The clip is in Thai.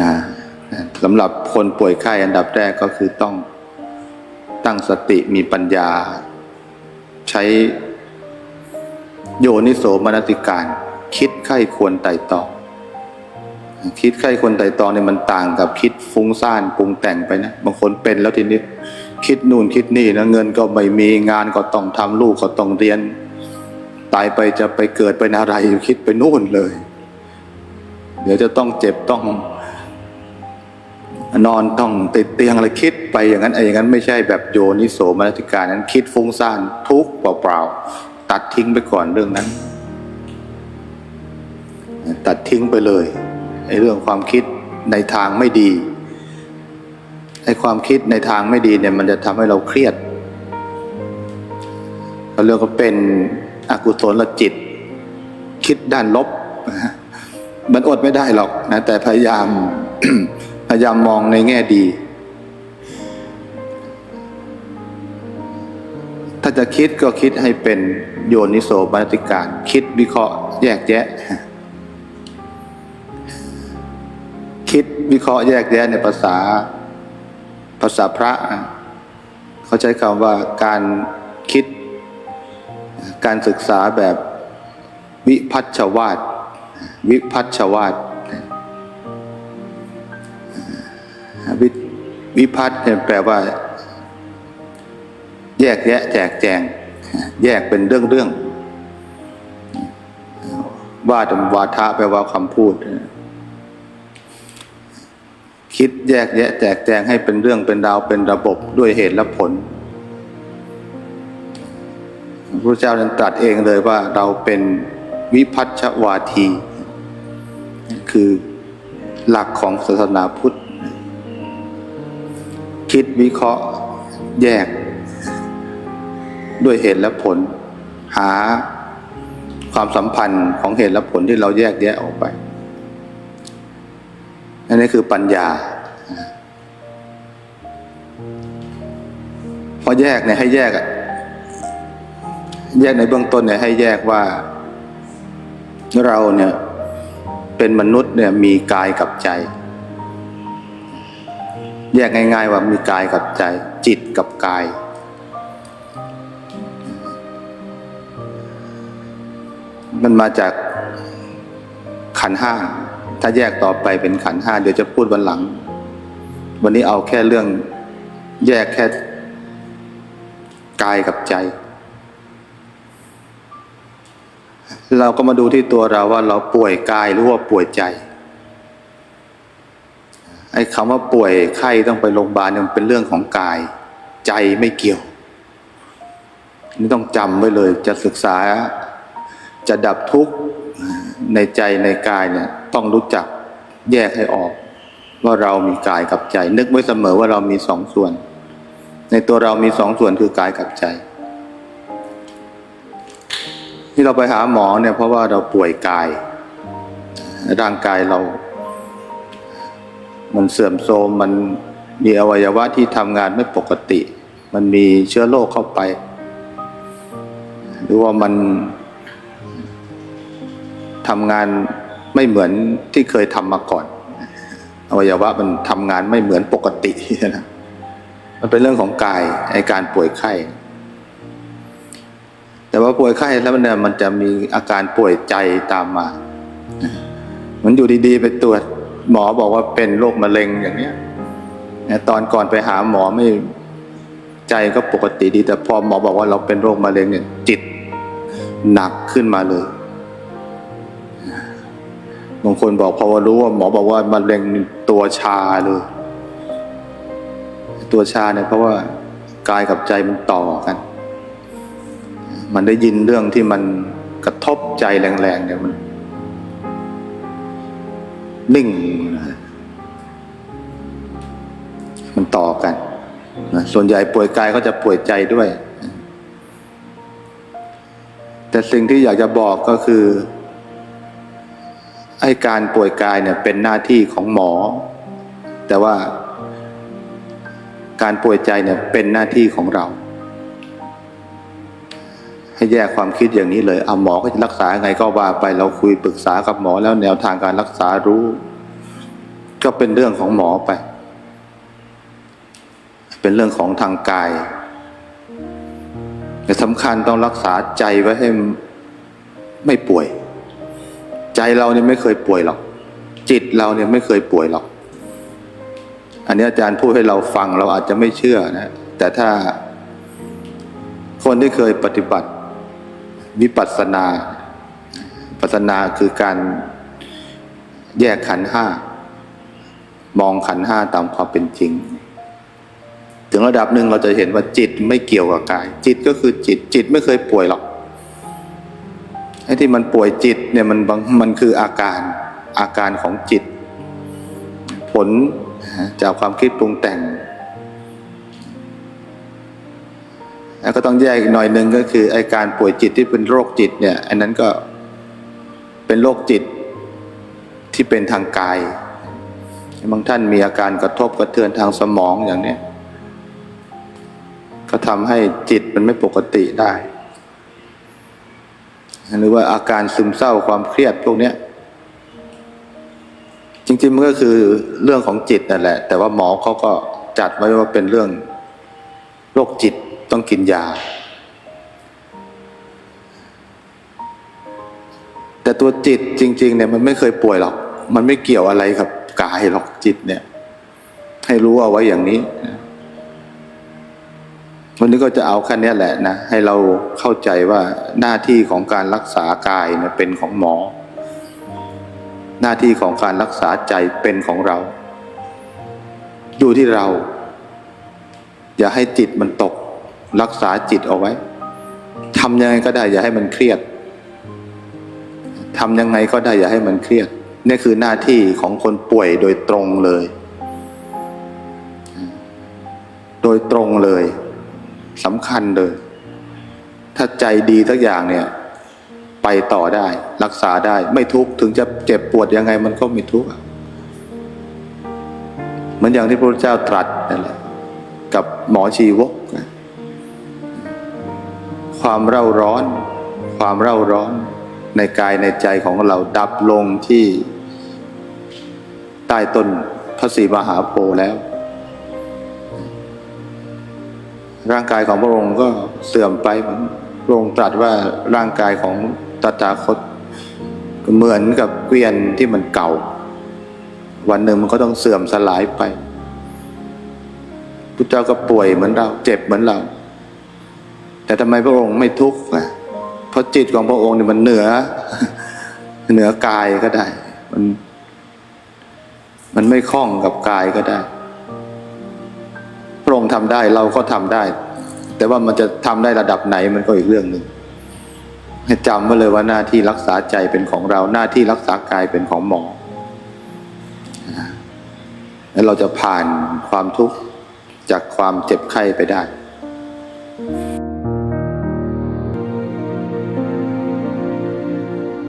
นะสำหรับคนป่วยไข้อันดับแรกก็คือต้องตั้งสติมีปัญญา ใช้โยนิโสมนสิการ คิดไข้ควรไต่ตองคิดไข้ควรไต่ตองเนี่ยมันต่างกับคิดฟุ้งซ่านปรุงแต่งไปนะ บางคนเป็นแล้วทีนี้คิดนู่นคิดนี่นะเงินก็ไม่มีงานก็ต้องทำลูกก็ต้องเรียน ตายไปจะไปเกิดเป็นอะไรคิดไปนู่นเลย เดี๋ยวจะต้องเจ็บต้อง นอนต้องติดเตียงอะไรคิดไปอย่างนั้นไอ้อย่างนั้นไม่ใช่แบบโยนิโสมนสิการนั้นคิดฟุ้งซ่านทุกข์เปล่าๆตัดทิ้งไปก่อนเรื่องนั้น ตัดทิ้งไปเลยไอ้เรื่องความคิดในทางไม่ดีไอ้ความคิดในทางไม่ดีเนี่ยมันจะทำให้เราเครียดเขาเรียกว่าเป็นอกุศลจิต คิดด้านลบ มันอดไม่ได้หรอกนะแต่พยายาม พยายามมองในแง่ดี ถ้าจะคิดก็คิดให้เป็นโยนิโสมนสิการ คิดวิเคราะห์แยกแยะ คิดวิเคราะห์แยกแยะในภาษาภาษาพระนะเขาใช้คำว่าการคิด การศึกษาแบบวิพัฒชวาดวิพัฒชวาด วิวิพัฒน์เนี่ยแปลว่า แยกแยะแจกแจง แยกเป็นเรื่องเรื่องๆวาดวาทะแปลว่าคำพูด คิดแยกแยะแจกแจงให้เป็นเรื่องเป็นราวเป็นระบบด้วยเหตุและผลพระเจ้านั้นตรัสเองเลยว่าเราเป็นวิพัฒชวาที คือหลักของศาสนาพุทธ คิดวิเคราะห์แยก ด้วยเหตุและผล หาความสัมพันธ์ของเหตุและผลที่เราแยกแยะออกไปนั่นนี่คือปัญญา พอแยกเนี่ยให้แยกอะแยกในเบื้องต้นเนี่ยให้แยกว่า เราเนี่ยเป็นมนุษย์เนี่ยมีกายกับใจ แยกง่าย ๆ ว่ามีกายกับใจจิตกับกาย มันมาจากขันห้าถ้าแยกต่อไปเป็นขันห้าเดี๋ยวจะพูดวันหลัง วันนี้เอาแค่เรื่องแยกแค่กายกับใจ เราก็มาดูที่ตัวเราว่าเราป่วยกายหรือว่าป่วยใจ อ้คำว่าป่วยไข้ต้องไปโรงพยาบาลเนี่ยมันเป็นเรื่องของกาย ใจไม่เกี่ยว นี่ต้องจำไว้เลย จะศึกษา จะดับทุกข์ในใจในกายเนี่ย ต้องรู้จักแยกให้ออก ว่าเรามีกายกับใจ นึกไว้เสมอว่าเรามีสองส่วน ในตัวเรามีสองส่วนคือกายกับใจ ที่เราไปหาหมอเนี่ยเพราะว่าเราป่วยกายร่างกายเรา มันเสื่อมโทรมมันมีอวัยวะที่ทำงานไม่ปกติ มันมีเชื้อโรคเข้าไป หรือว่ามันทำงานไม่เหมือนที่เคยทำมาก่อน อวัยวะมันทำงานไม่เหมือนปกตินะมันเป็นเรื่องของกายไอการป่วยไข้ แต่ว่าป่วยไข้แล้วเนี่ยมันจะมีอาการป่วยใจตามมา มันอยู่ดีๆไปตรวจ หมอบอกว่าเป็นโรคมะเร็งอย่างเนี้ยตอนก่อนไปหาหมอไม่ใจก็ปกติดี แต่พอหมอบอกว่าเราเป็นโรคมะเร็งเนี่ยจิตหนักขึ้นมาเลยบางคนบอกพอรู้ว่าหมอบอกว่ามะเร็งตัวชาเลย ตัวชาเนี่ยเพราะว่ากายกับใจมันต่อกัน มันได้ยินเรื่องที่มันกระทบใจแรงๆเนี่ยมัน นิ่งนะมันต่อกันนะส่วนใหญ่ป่วยกายก็จะป่วยใจด้วย แต่สิ่งที่อยากจะบอกก็คือไอ้การป่วยกายเนี่ยเป็นหน้าที่ของหมอ แต่ว่าการป่วยใจเนี่ยเป็นหน้าที่ของเรา ให้แยกความคิดอย่างนี้เลยเอาหมอก็จะรักษาไงก็ว่าไปเราคุยปรึกษากับหมอแล้วแนวทางการรักษารู้ ก็เป็นเรื่องของหมอไป เป็นเรื่องของทางกายแต่สำคัญต้องรักษาใจไว้ให้ไม่ป่วย ใจเราเนี่ยไม่เคยป่วยหรอก จิตเราเนี่ยไม่เคยป่วยหรอก อันนี้อาจารย์พูดให้เราฟังเราอาจจะไม่เชื่อนะ แต่ถ้าคนที่เคยปฏิบัติ วิปัสสนา ปัสสนาคือการแยกขันธ์ห้ามองขันธ์ห้าตามความเป็นจริง ถึงระดับหนึ่งเราจะเห็นว่าจิตไม่เกี่ยวกับกาย จิตก็คือจิต จิตไม่เคยป่วยหรอกไอ้ที่มันป่วยจิตเนี่ยมันบางมันคืออาการอาการของจิต ผลจากความคิดปรุงแต่ง ก็ต้องแยกอีกหน่อยหนึ่งก็คือไอการป่วยจิตที่เป็นโรคจิตเนี่ยอันนั้นก็เป็นโรคจิตที่เป็นทางกาย บางท่านมีอาการกระทบกระเทือนทางสมองอย่างนี้ก็ทำให้จิตมันไม่ปกติได้ หรือว่าอาการซึมเศร้าความเครียดพวกนี้จริงๆมันก็คือเรื่องของจิตนั่นแหละ แต่ว่าหมอเขาก็จัดไว้ว่าเป็นเรื่องโรคจิต ต้องกินยา แต่ตัวจิตจริง ๆ เนี่ยมันไม่เคยป่วยหรอก มันไม่เกี่ยวอะไรกับกายหรอกจิตเนี่ย ให้รู้เอาไว้อย่างนี้วันนี้ก็จะเอาแค่นี้แหละนะ ให้เราเข้าใจว่าหน้าที่ของการรักษากายเนี่ยเป็นของหมอ หน้าที่ของการรักษาใจเป็นของเรา อยู่ที่เรา อย่าให้จิตมันตก รักษาจิตเอาไว้ทำยังไงก็ได้อย่าให้มันเครียดทำยังไงก็ได้อย่าให้มันเครียด นี่คือหน้าที่ของคนป่วยโดยตรงเลย โดยตรงเลยสำคัญเลย ถ้าใจดีสักอย่างเนี่ย ไปต่อได้ รักษาได้ไม่ทุกข์ถึงจะเจ็บปวดยังไงมันก็ไม่ทุกข์เหมือนอย่างที่พระพุทธเจ้าตรัสนั่นแหละกับหมอชีว ความเร่าร้อน ความเร่าร้อนในกายในใจของเราดับลงที่ใต้ต้นพระศรีมหาโพธิ์แล้ว ร่างกายของพระองค์ก็เสื่อมไปพระองค์ตรัสว่าร่างกายของตถาคตก็เหมือนกับเกวียนที่มันเก่า วันหนึ่งมันก็ต้องเสื่อมสลายไป พุทธเจ้าก็ป่วยเหมือนเรา เจ็บเหมือนเรา แต่ทำไมพระองค์ไม่ทุกข์อะเพราะจิตของพระองค์เนี่ยมันเหนือ เหนือกายก็ได้ มัน มันไม่คล้องกับกายก็ได้ พระองค์ทำได้เราก็ทำได้ แต่ว่ามันจะทำได้ระดับไหนมันก็อีกเรื่องหนึ่งให้จำไว้เลยว่าหน้าที่รักษาใจเป็นของเรา หน้าที่รักษากายเป็นของหมอแล้วเราจะผ่านความทุกข์จากความเจ็บไข้ไปได้